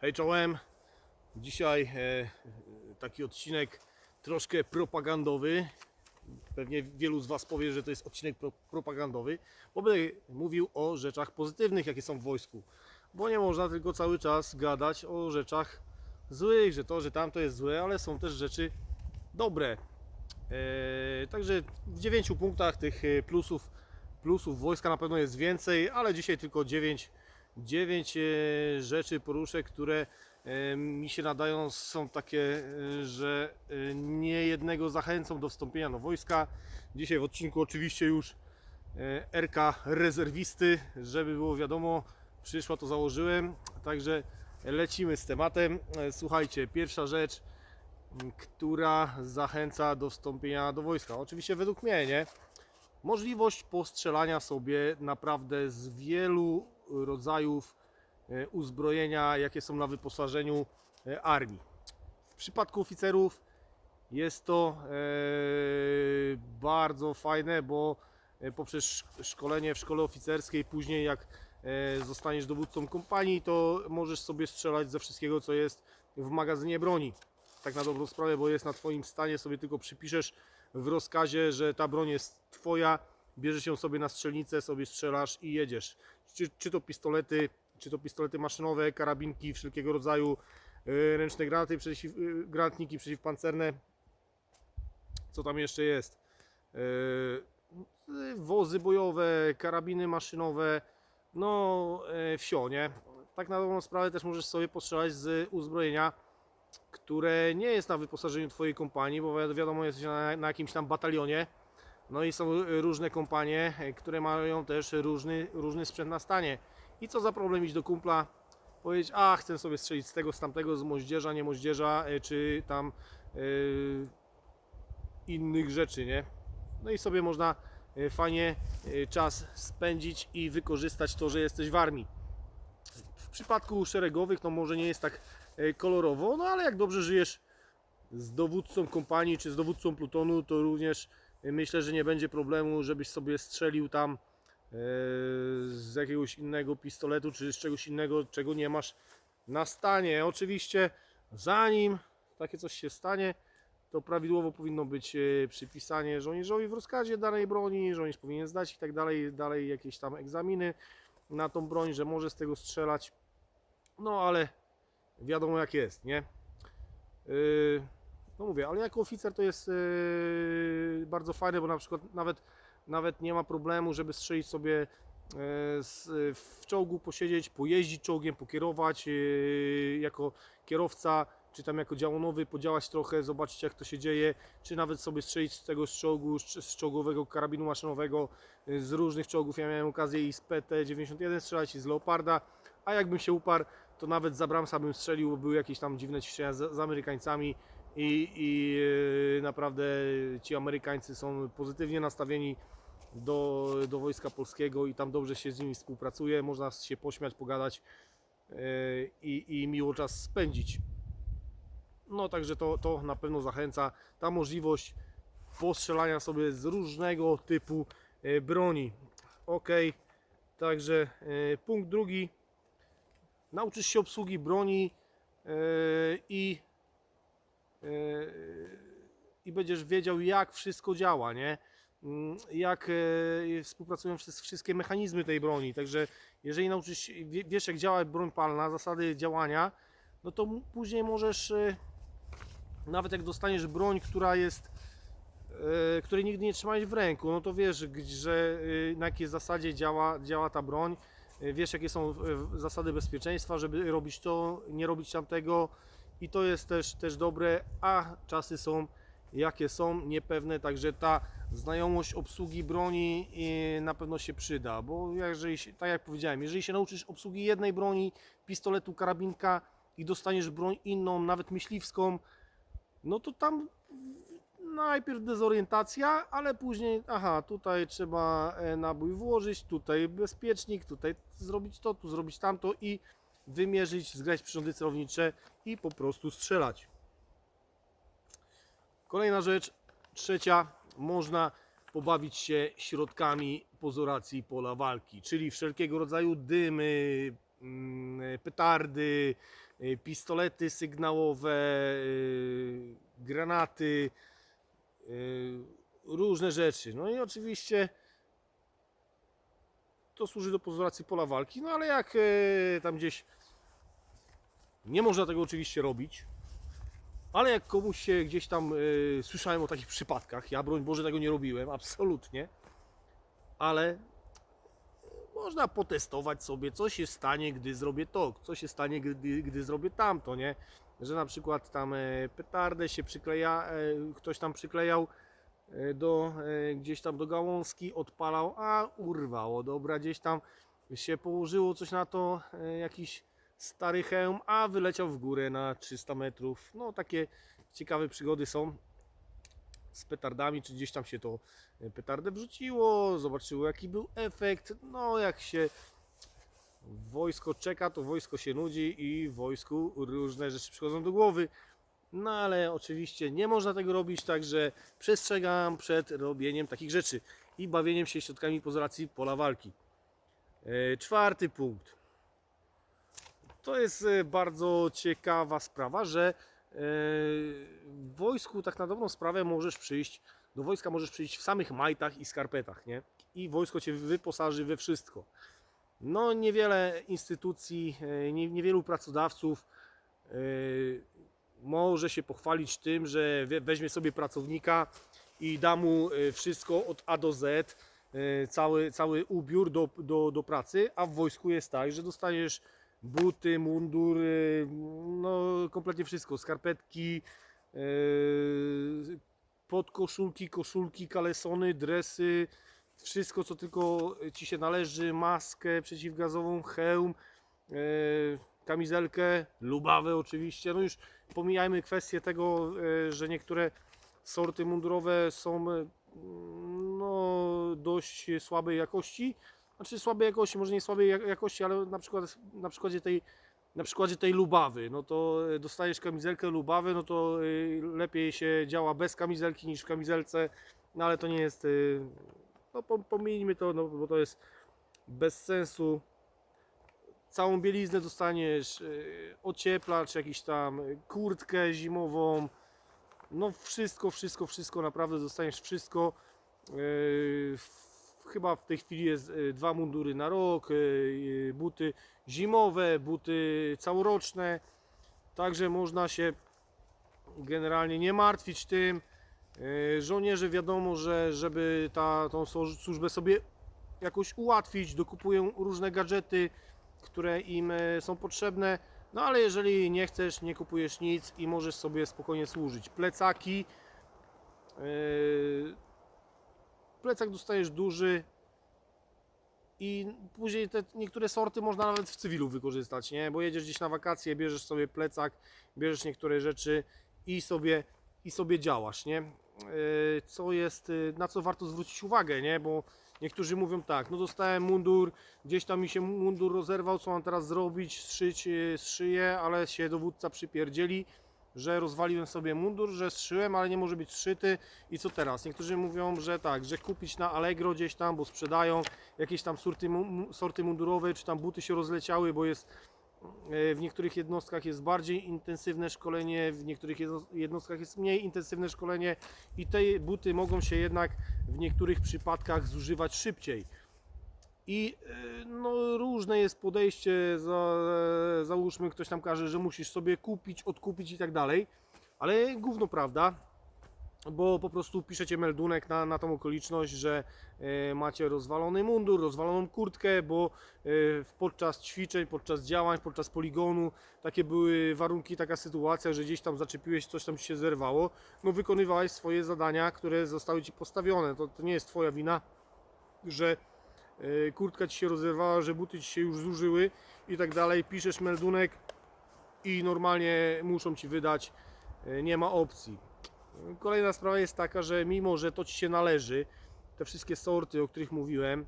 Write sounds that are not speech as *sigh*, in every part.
Hej czołem. Dzisiaj e, taki odcinek troszkę propagandowy. Pewnie wielu z Was powie, że to jest odcinek pro, propagandowy, bo będę mówił o rzeczach pozytywnych, jakie są w wojsku. Bo nie można tylko cały czas gadać o rzeczach złych, że to, że tamto jest złe, ale są też rzeczy dobre. E, także w dziewięciu punktach tych e, plusów, plusów wojska na pewno jest więcej, ale dzisiaj tylko dziewięć, dziewięć e, rzeczy poruszę, które e, mi się nadają, są takie, e, że nie jednego zachęcą do wstąpienia do wojska. Dzisiaj w odcinku oczywiście już RK rezerwisty, żeby było wiadomo, przyszła to założyłem, także lecimy z tematem. Słuchajcie, pierwsza rzecz, która zachęca do wstąpienia do wojska. Oczywiście według mnie, nie? Możliwość postrzelania sobie naprawdę z wielu rodzajów e, uzbrojenia, jakie są na wyposażeniu e, armii. W przypadku oficerów jest to e, bardzo fajne, bo poprzez szk- szkolenie w szkole oficerskiej, później jak zostaniesz dowódcą kompanii, to możesz sobie strzelać ze wszystkiego, co jest w magazynie broni. Tak na dobrą sprawę, bo jest na Twoim stanie, sobie tylko przypiszesz w rozkazie, że ta broń jest Twoja, bierzesz ją sobie na strzelnicę, sobie strzelasz i jedziesz. Czy, czy to pistolety, czy to pistolety maszynowe, karabinki wszelkiego rodzaju, e, ręczne granaty, przeciw, e, granatniki przeciwpancerne, co tam jeszcze jest? E, Wozy bojowe, karabiny maszynowe, no wsio, nie? Tak na dobrą sprawę też możesz sobie postrzelać z uzbrojenia, które nie jest na wyposażeniu Twojej kompanii, bo wi- wiadomo, jesteś na, na jakimś tam batalionie. No i są różne kompanie, e, które mają też różny, różny sprzęt na stanie. I co za problem iść do kumpla, powiedzieć, a chcę sobie strzelić z tego, z tamtego, z moździerza, nie moździerza, e, czy tam e, innych rzeczy, nie? No i sobie można fajnie czas spędzić i wykorzystać to, że jesteś w armii. W przypadku szeregowych, no może nie jest tak kolorowo, no ale jak dobrze żyjesz z dowódcą kompanii czy z dowódcą plutonu, to również myślę, że nie będzie problemu, żebyś sobie strzelił tam e, z jakiegoś innego pistoletu czy z czegoś innego, czego nie masz na stanie. Oczywiście, zanim takie coś się stanie, to prawidłowo powinno być e, przypisanie żołnierzowi w rozkazie danej broni, żołnierz powinien zdać i tak dalej, dalej jakieś tam egzaminy na tą broń, że może z tego strzelać. No ale wiadomo jak jest, nie? Yy, no mówię, ale jako oficer to jest yy, bardzo fajne, bo na przykład nawet, nawet nie ma problemu, żeby strzelić sobie yy, z, w czołgu, posiedzieć, pojeździć czołgiem, pokierować yy, jako kierowca, czy tam jako działonowy, podziałać trochę, zobaczyć jak to się dzieje, czy nawet sobie strzelić z tego z czołgu, z, czołgowego karabinu maszynowego, yy, z różnych czołgów. Ja miałem okazję i z PT-91 strzelać, i z Leoparda, a jakbym się uparł, to nawet za Bramsa bym strzelił, bo były jakieś tam dziwne ćwiczenia z, z Amerykańcami i, i yy, naprawdę ci Amerykańcy są pozytywnie nastawieni do, do Wojska Polskiego i tam dobrze się z nimi współpracuje, można się pośmiać, pogadać yy, i, i miło czas spędzić. No także to, to na pewno zachęca ta możliwość postrzelania sobie z różnego typu yy, broni. Ok, także punkt drugi nauczysz się obsługi broni i, i będziesz wiedział, jak wszystko działa, nie? Mm, Jak yy, współpracują wszys- wszystkie mechanizmy tej broni. Także jeżeli nauczysz wiesz, jak działa broń palna, zasady działania, no to później możesz, yy, nawet jak dostaniesz broń, która jest yy, której nigdy nie trzymałeś w ręku, no to wiesz, że yy, na jakiej zasadzie działa, działa ta broń, Yy, wiesz jakie są yy, zasady bezpieczeństwa, żeby robić to, nie robić tamtego i to jest też, też dobre, a czasy są jakie są, niepewne, także ta znajomość obsługi broni yy, na pewno się przyda, bo jeżeli, tak jak powiedziałem, jeżeli się nauczysz obsługi jednej broni, pistoletu, karabinka i dostaniesz broń inną, nawet myśliwską, no to tam najpierw dezorientacja, ale później, aha, tutaj trzeba e, nabój włożyć, tutaj bezpiecznik, tutaj zrobić to, tu zrobić tamto i wymierzyć, zgrać przyrządy celownicze i po prostu strzelać. Kolejna rzecz, trzecia, można pobawić się środkami pozoracji pola walki, czyli wszelkiego rodzaju dymy, mm, petardy, y, pistolety sygnałowe, y, granaty, y, różne rzeczy. No i oczywiście to służy do pozoracji pola walki, no ale jak tam gdzieś nie można tego oczywiście robić, ale jak komuś się gdzieś tam e, słyszałem o takich przypadkach, ja broń Boże tego nie robiłem, *laughs* absolutnie, ale można potestować sobie, co się stanie, gdy zrobię to, co się stanie, gdy, gdy zrobię tamto, nie? Że na przykład tam e, petardę się przykleja, ktoś tam przyklejał do, gdzieś tam do gałązki, odpalał, a urwało, dobra, gdzieś tam się położyło coś na to, jakiś stary hełm, a wyleciał w górę na 300 metrów. No takie ciekawe przygody są z petardami, czy gdzieś tam się to e, petardę wrzuciło, zobaczyło jaki był efekt. No jak się wojsko czeka, to wojsko się nudzi i wojsku różne rzeczy przychodzą do głowy. No ale oczywiście nie można tego robić, także przestrzegam przed robieniem takich rzeczy i bawieniem się środkami pozoracji pola walki. E, Czwarty punkt. To jest e, bardzo ciekawa sprawa, że e, w wojsku tak na dobrą sprawę możesz przyjść, do wojska możesz przyjść w samych majtach i skarpetach, nie? I wojsko cię wyposaży we wszystko. No niewiele instytucji, e, nie- niewielu pracodawców może się pochwalić tym, że we- weźmie sobie pracownika i da mu wszystko od A do Z, cały, cały ubiór do, do, do pracy, a w wojsku jest tak, że dostajesz buty, mundur, e, no kompletnie wszystko, skarpetki, e, podkoszulki, koszulki, kalesony, dresy, wszystko co tylko Ci się należy, maskę przeciwgazową, hełm, e, kamizelkę, lubawę oczywiście, no już pomijajmy kwestię tego, e, że niektóre sorty mundurowe są no, dość słabej jakości. Znaczy słabej jakości, może nie słabej jak- jakości, ale na przykład na przykładzie tej, na przykładzie tej lubawy, no to e, dostajesz kamizelkę lubawy, no to e, lepiej się działa bez kamizelki niż w kamizelce, no ale to nie jest, e, no pom- pomijmy to, no, bo to jest bez sensu. Całą bieliznę dostaniesz, ocieplacz, jakiś tam, kurtkę zimową, no wszystko, wszystko, wszystko, naprawdę dostaniesz wszystko. Chyba w tej chwili jest y, dwa mundury na rok, yy, buty zimowe, buty całoroczne, także można się generalnie nie martwić tym. Żołnierze wiadomo, że żeby ta, tą służ- służbę sobie jakoś ułatwić, dokupują różne gadżety, które im są potrzebne. No ale jeżeli nie chcesz, nie kupujesz nic i możesz sobie spokojnie służyć. Plecaki. yy, Plecak dostajesz duży i później te niektóre sorty można nawet w cywilu wykorzystać, nie? Bo jedziesz gdzieś na wakacje, bierzesz sobie plecak, bierzesz niektóre rzeczy i sobie, i sobie działasz, nie? Yy, Co jest, yy, na co warto zwrócić uwagę, nie? Bo niektórzy mówią tak, no dostałem mundur, gdzieś tam mi się mundur rozerwał, co mam teraz zrobić, zszyć yy, szyję, ale się dowódca przypierdzieli, że rozwaliłem sobie mundur, że zszyłem, ale nie może być zszyty i co teraz? Niektórzy mówią, że tak, że kupić na Allegro gdzieś tam, bo sprzedają jakieś tam sorty, sorty mundurowe, czy tam buty się rozleciały, bo jest e, w niektórych jednostkach jest bardziej intensywne szkolenie, w niektórych jedno- jednostkach jest mniej intensywne szkolenie i te buty mogą się jednak w niektórych przypadkach zużywać szybciej. I e, no, różne jest podejście, za, załóżmy ktoś tam każe, że musisz sobie kupić, odkupić i tak dalej, ale gówno prawda, bo po prostu piszecie meldunek na, na tą okoliczność, że e, macie rozwalony mundur, rozwaloną kurtkę, bo e, podczas ćwiczeń, podczas działań, podczas poligonu takie były warunki, taka sytuacja, że gdzieś tam zaczepiłeś, coś tam ci się zerwało, no wykonywałeś swoje zadania, które zostały ci postawione. To, to nie jest twoja wina, że e, kurtka ci się rozerwała, że buty ci się już zużyły i tak dalej. Piszesz meldunek i normalnie muszą ci wydać, e, nie ma opcji. Kolejna sprawa jest taka, że mimo, że to Ci się należy, te wszystkie sorty, o których mówiłem,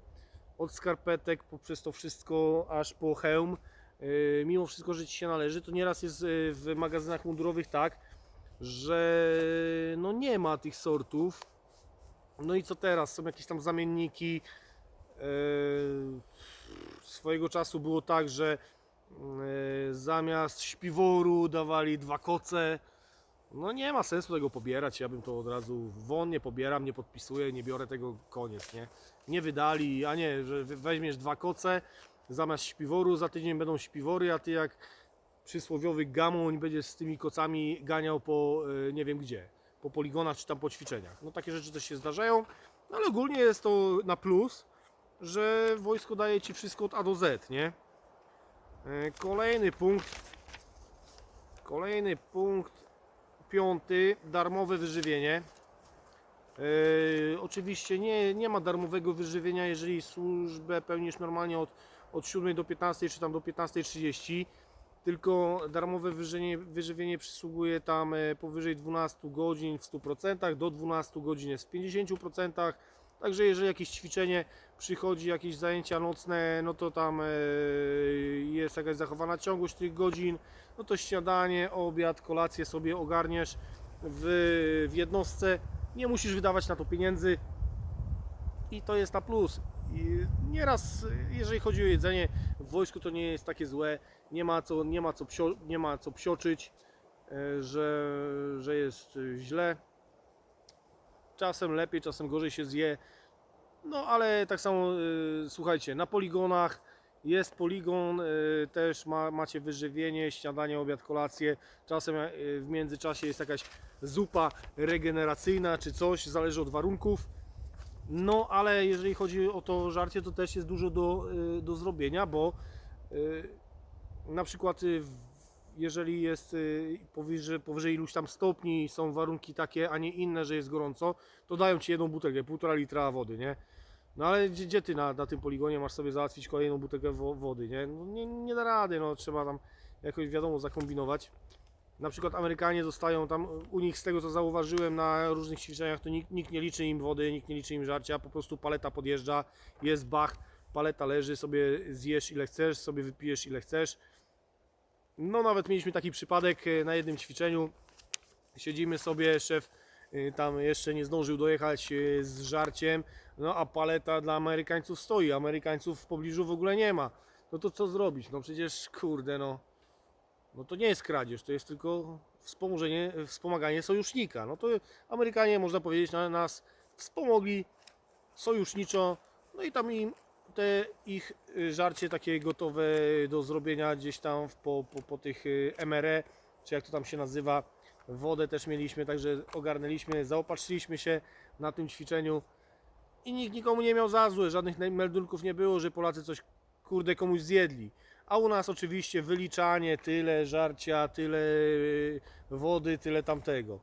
od skarpetek poprzez to wszystko aż po hełm, yy, mimo wszystko, że Ci się należy, to nieraz jest w magazynach mundurowych tak, że no nie ma tych sortów. No i co teraz? Są jakieś tam zamienniki. Yy, swojego czasu było tak, że Yy, Zamiast śpiworu dawali dwa koce. No nie ma sensu tego pobierać, ja bym to od razu won nie pobieram, nie podpisuję, nie biorę tego, koniec, nie? Nie wydali, a nie, że weźmiesz dwa koce zamiast śpiworu, za tydzień będą śpiwory, a ty jak przysłowiowy gamoń będziesz z tymi kocami ganiał po y, nie wiem gdzie, po poligonach czy tam po ćwiczeniach. No takie rzeczy też się zdarzają, no ale ogólnie jest to na plus, że wojsko daje ci wszystko od A do Z, nie? E, Kolejny punkt, kolejny punkt, piąty, darmowe wyżywienie. E, oczywiście nie, nie ma darmowego wyżywienia, jeżeli służbę pełnisz normalnie od, od 7 do 15 czy tam do 15.30 tylko darmowe wyżywienie, wyżywienie przysługuje tam e, powyżej 12 godzin w 100%, do 12 godzin jest w 50%. Także jeżeli jakieś ćwiczenie przychodzi, jakieś zajęcia nocne, no to tam e, jest jakaś zachowana ciągłość tych godzin, no to śniadanie, obiad, kolację sobie ogarniesz w, w jednostce. Nie musisz wydawać na to pieniędzy i to jest na plus. I nieraz, jeżeli chodzi o jedzenie, w wojsku to nie jest takie złe, nie ma co, nie ma co, psio, nie ma co psioczyć, e, że, że jest źle. Czasem lepiej, czasem gorzej się zje. No ale tak samo, e, słuchajcie, na poligonach jest poligon, e, też ma, macie wyżywienie, śniadanie, obiad, kolację. Czasem e, w międzyczasie jest jakaś zupa regeneracyjna czy coś, zależy od warunków. No, ale jeżeli chodzi o to żarcie, to też jest dużo do, y, do zrobienia, bo y, na przykład y, jeżeli jest y, powyżej, powyżej iluś tam stopni, są warunki takie, a nie inne, że jest gorąco, to dają Ci jedną butelkę, półtora litra wody, nie? No ale gdzie, gdzie Ty na, na tym poligonie masz sobie załatwić kolejną butelkę wo- wody, nie? No, nie? Nie da rady, no trzeba tam jakoś wiadomo zakombinować. Na przykład Amerykanie dostają tam, u nich z tego co zauważyłem na różnych ćwiczeniach, to nikt, nikt nie liczy im wody, nikt nie liczy im żarcia, po prostu paleta podjeżdża, jest bach, paleta leży, sobie zjesz ile chcesz, sobie wypijesz ile chcesz. No nawet mieliśmy taki przypadek e, na jednym ćwiczeniu, siedzimy sobie, szef tam jeszcze nie zdążył dojechać e, z żarciem, no a paleta dla Amerykańców stoi, Amerykańców w pobliżu w ogóle nie ma. No to co zrobić? No przecież kurde no. No to nie jest kradzież, to jest tylko wspomożenie, wspomaganie sojusznika. No to Amerykanie, można powiedzieć, na nas wspomogli sojuszniczo, no i tam im te ich y, żarcie takie gotowe do zrobienia gdzieś tam po, po, po tych y, MRE, czy jak to tam się nazywa, wodę też mieliśmy, także ogarnęliśmy, zaopatrzyliśmy się na tym ćwiczeniu i nikt nikomu nie miał za złe, żadnych meldunków nie było, że Polacy coś kurde komuś zjedli. A u nas oczywiście wyliczanie, tyle żarcia, tyle y, wody, tyle tamtego.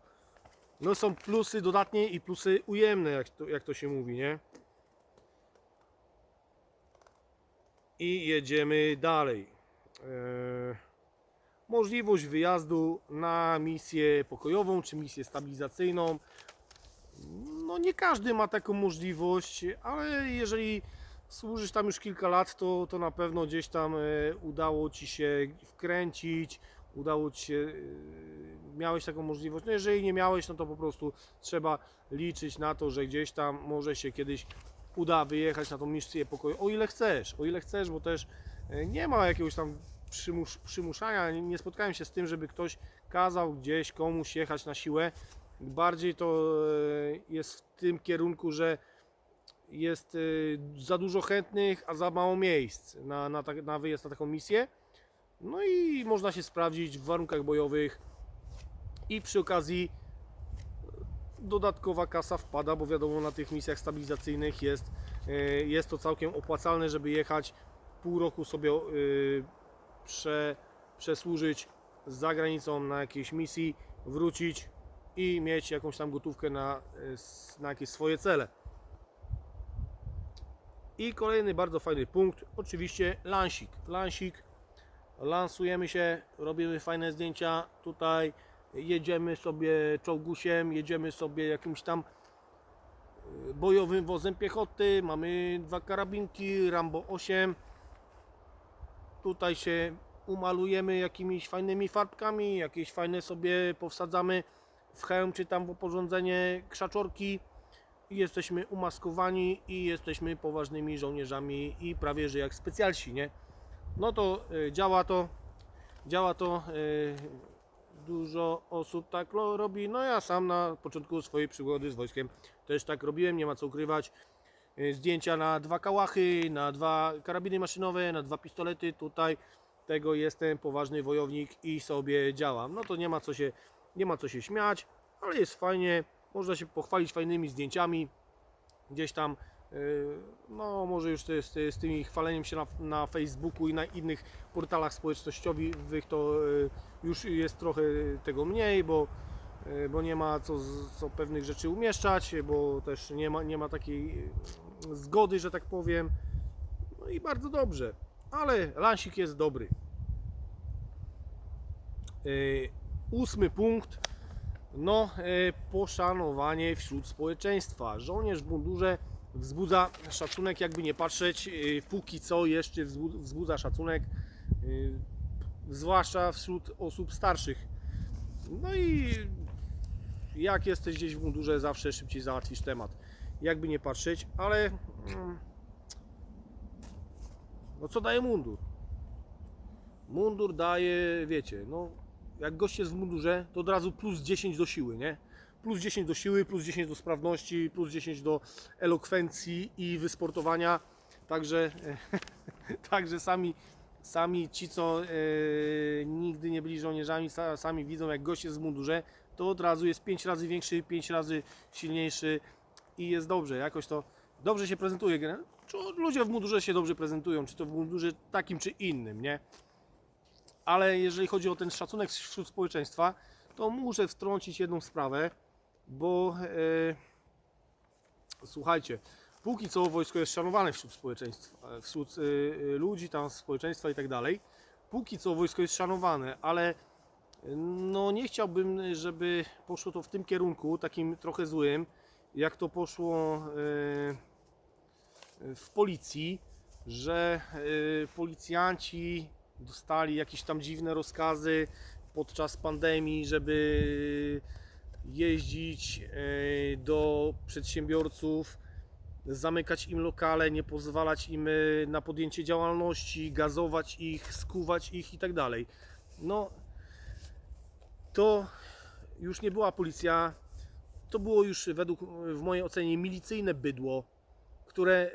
No są plusy dodatnie i plusy ujemne, jak to, jak to się mówi, nie? I jedziemy dalej. Eee, możliwość wyjazdu na misję pokojową czy misję stabilizacyjną. No nie każdy ma taką możliwość, ale jeżeli służysz tam już kilka lat, to, to na pewno gdzieś tam e, udało Ci się wkręcić, udało Ci się, e, miałeś taką możliwość. No jeżeli nie miałeś, no to po prostu trzeba liczyć na to, że gdzieś tam może się kiedyś uda wyjechać na tą misję pokoju, o ile chcesz, o ile chcesz, bo też e, nie ma jakiegoś tam przymus, przymuszania, nie, nie spotkałem się z tym, żeby ktoś kazał gdzieś komuś jechać na siłę. Bardziej to e, jest w tym kierunku, że jest y, za dużo chętnych, a za mało miejsc na, na, tak- na wyjazd na taką misję. No i można się sprawdzić w warunkach bojowych i przy okazji dodatkowa kasa wpada, bo wiadomo na tych misjach stabilizacyjnych jest, y, jest to całkiem opłacalne, żeby jechać pół roku sobie prze, przesłużyć za granicą na jakiejś misji, wrócić i mieć jakąś tam gotówkę na, s- na jakieś swoje cele. I kolejny bardzo fajny punkt, oczywiście lansik. Lansik, lansujemy się, robimy fajne zdjęcia tutaj, jedziemy sobie czołgusiem, jedziemy sobie jakimś tam y, bojowym wozem piechoty, mamy dwa karabinki, Rambo 8. Tutaj się umalujemy jakimiś fajnymi farbkami, jakieś fajne sobie powsadzamy w hełm czy tam w oporządzenie krzaczorki i jesteśmy umaskowani i jesteśmy poważnymi żołnierzami i prawie że jak specjalsi, nie? no to e, działa to, działa to, e, dużo osób tak robi, no ja sam na początku swojej przygody z wojskiem też tak robiłem, nie ma co ukrywać. E, Zdjęcia na dwa kałachy, na dwa karabiny maszynowe, na dwa pistolety, tutaj tego jestem poważny wojownik i sobie działam. No to nie ma co się, nie ma co się śmiać, ale jest fajnie, można się pochwalić fajnymi zdjęciami, gdzieś tam Yy, No, może już z, z, tymi chwaleniem się na, na Facebooku i na innych portalach społecznościowych to yy, już jest trochę tego mniej, bo, bo nie ma co, co pewnych rzeczy umieszczać, bo też nie ma, nie ma takiej zgody, że tak powiem. No i bardzo dobrze, ale lansik jest dobry. Yy, Ósmy punkt. No, yy, poszanowanie wśród społeczeństwa. Żołnierz w mundurze wzbudza szacunek, jakby nie patrzeć, yy, póki co jeszcze wzbud- wzbudza szacunek, zwłaszcza wśród osób starszych. No i jak jesteś gdzieś w mundurze, zawsze szybciej załatwisz temat. Jakby nie patrzeć, ale mm, no co daje mundur? Mundur daje, wiecie, no jak gość jest w mundurze, to od razu plus 10 do siły, nie? Plus 10 do siły, plus 10 do sprawności, plus 10 do elokwencji i wysportowania. Także, *laughs* także sami, sami ci, co e, nigdy nie byli żołnierzami, sa- sami widzą, jak gość jest w mundurze, to od razu jest 5 razy większy, 5 razy silniejszy i jest dobrze. Jakoś to dobrze się prezentuje. generalnie. Czy ludzie w mundurze się dobrze prezentują, czy to w mundurze takim, czy innym, nie? Ale jeżeli chodzi o ten szacunek wśród społeczeństwa, to muszę wtrącić jedną sprawę, bo e, słuchajcie, póki co wojsko jest szanowane wśród społeczeństwa, e, wśród e, e, ludzi, tam społeczeństwa i tak dalej. Póki co wojsko jest szanowane, ale e, no nie chciałbym, żeby poszło to w tym kierunku, takim trochę złym, jak to poszło e, w policji, że e, policjanci dostali jakieś tam dziwne rozkazy podczas pandemii, żeby jeździć e, do przedsiębiorców, zamykać im lokale, nie pozwalać im na podjęcie działalności, gazować ich, skuwać ich i tak dalej. No, to już nie była policja, to było już według, w mojej ocenie, milicyjne bydło, które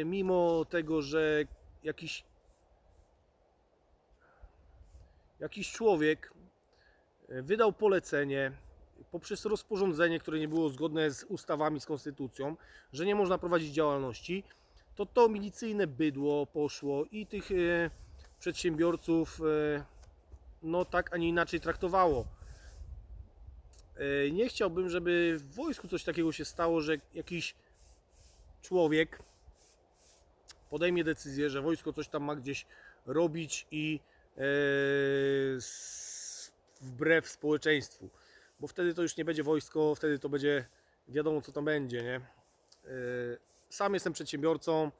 e, mimo tego, że jakiś jakiś człowiek e, wydał polecenie poprzez rozporządzenie, które nie było zgodne z ustawami, z konstytucją, że nie można prowadzić działalności, to to milicyjne bydło poszło i tych e, przedsiębiorców no tak, a nie inaczej traktowało. E, Nie chciałbym, żeby w wojsku coś takiego się stało, że jakiś człowiek podejmie decyzję, że wojsko coś tam ma gdzieś robić i e, wbrew społeczeństwu. Bo wtedy to już nie będzie wojsko, wtedy to będzie wiadomo co tam będzie, nie? E, Sam jestem przedsiębiorcą,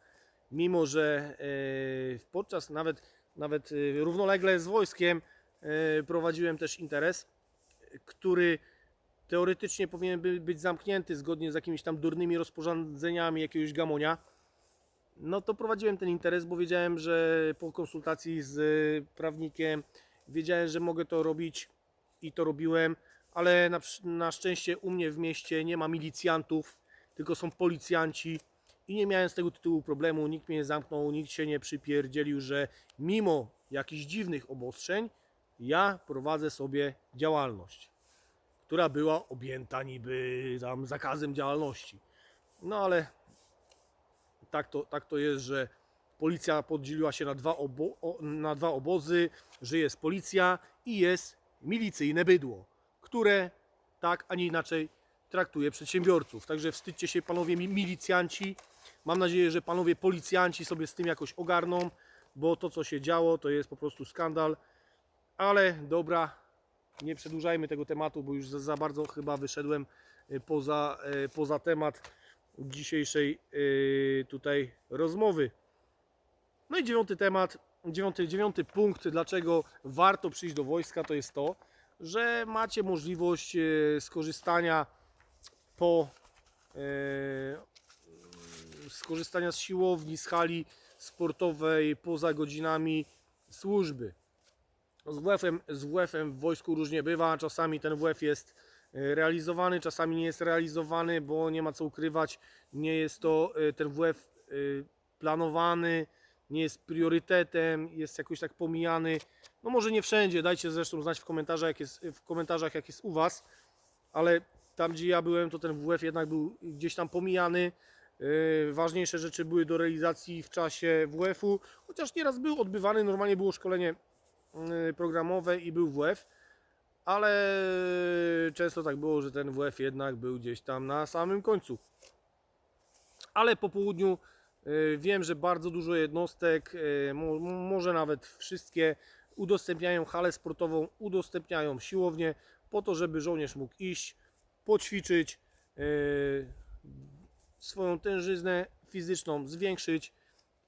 mimo że podczas nawet, nawet równolegle z wojskiem prowadziłem też interes, który teoretycznie powinien by- być zamknięty zgodnie z jakimiś tam durnymi rozporządzeniami jakiegoś gamonia. No to prowadziłem ten interes, bo wiedziałem, że po konsultacji z prawnikiem wiedziałem, że mogę to robić i to robiłem, ale na, na szczęście u mnie w mieście nie ma milicjantów, tylko są policjanci i nie miałem z tego tytułu problemu, nikt mnie nie zamknął, nikt się nie przypierdzielił, że mimo jakichś dziwnych obostrzeń ja prowadzę sobie działalność, która była objęta niby tam zakazem działalności. No ale tak to, tak to jest, że policja podzieliła się na dwa, obo, na dwa obozy, że jest policja i jest milicyjne bydło, które tak, a nie inaczej traktuje przedsiębiorców. Także wstydźcie się panowie mi- milicjanci. Mam nadzieję, że panowie policjanci sobie z tym jakoś ogarną, bo to co się działo to jest po prostu skandal. Ale dobra, nie przedłużajmy tego tematu, bo już za, za bardzo chyba wyszedłem y, poza, y, poza temat dzisiejszej y, tutaj rozmowy. No i dziewiąty temat, dziewiąty, dziewiąty punkt, dlaczego warto przyjść do wojska, to jest to, że macie możliwość skorzystania po skorzystania z siłowni, z hali sportowej poza godzinami służby. No, Z WF-em, WF-em w wojsku różnie bywa, czasami ten WF jest e, realizowany, czasami nie jest realizowany, bo nie ma co ukrywać, nie jest to e, ten WF e, planowany, nie jest priorytetem, jest jakoś tak pomijany. No może nie wszędzie, dajcie zresztą znać w komentarzach, jak jest, w komentarzach, jak jest u Was, ale tam gdzie ja byłem, to ten WF jednak był gdzieś tam pomijany. Yy, ważniejsze rzeczy były do realizacji w czasie WF-u, chociaż nieraz był odbywany, normalnie było szkolenie programowe i był WF, ale często tak było, że ten WF jednak był gdzieś tam na samym końcu. Ale po południu yy, wiem, że bardzo dużo jednostek, mo- może nawet wszystkie, udostępniają halę sportową, udostępniają siłownię po to, żeby żołnierz mógł iść, poćwiczyć, swoją tężyznę fizyczną zwiększyć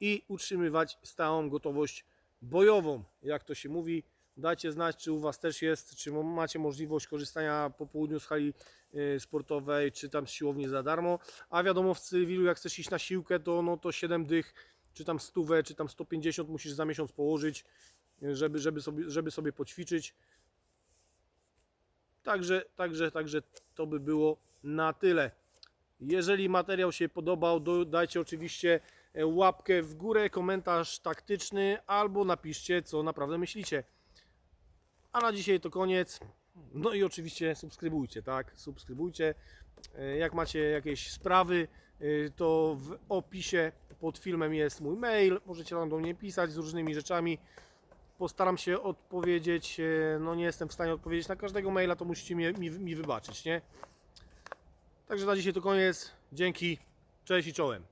i utrzymywać stałą gotowość bojową, jak to się mówi. Dajcie znać, czy u Was też jest, czy macie możliwość korzystania po południu z hali yy, sportowej, czy tam z siłowni za darmo. A wiadomo, w cywilu, jak chcesz iść na siłkę, to, no, to 7 dych, czy tam stówę, czy tam 150 musisz za miesiąc położyć, yy, żeby, żeby, sobie, żeby sobie poćwiczyć. Także, także, także to by było na tyle. Jeżeli materiał się podobał, do- dajcie oczywiście łapkę w górę, komentarz taktyczny albo napiszcie, co naprawdę myślicie. A na dzisiaj to koniec. No i oczywiście subskrybujcie, tak? Subskrybujcie. E, Jak macie jakieś sprawy, e, to w opisie pod filmem jest mój mail. Możecie tam do mnie pisać z różnymi rzeczami. Postaram się odpowiedzieć. e, No nie jestem w stanie odpowiedzieć na każdego maila, to musicie mi, mi, mi wybaczyć, nie? Także na dzisiaj to koniec. Dzięki. Cześć i czołem.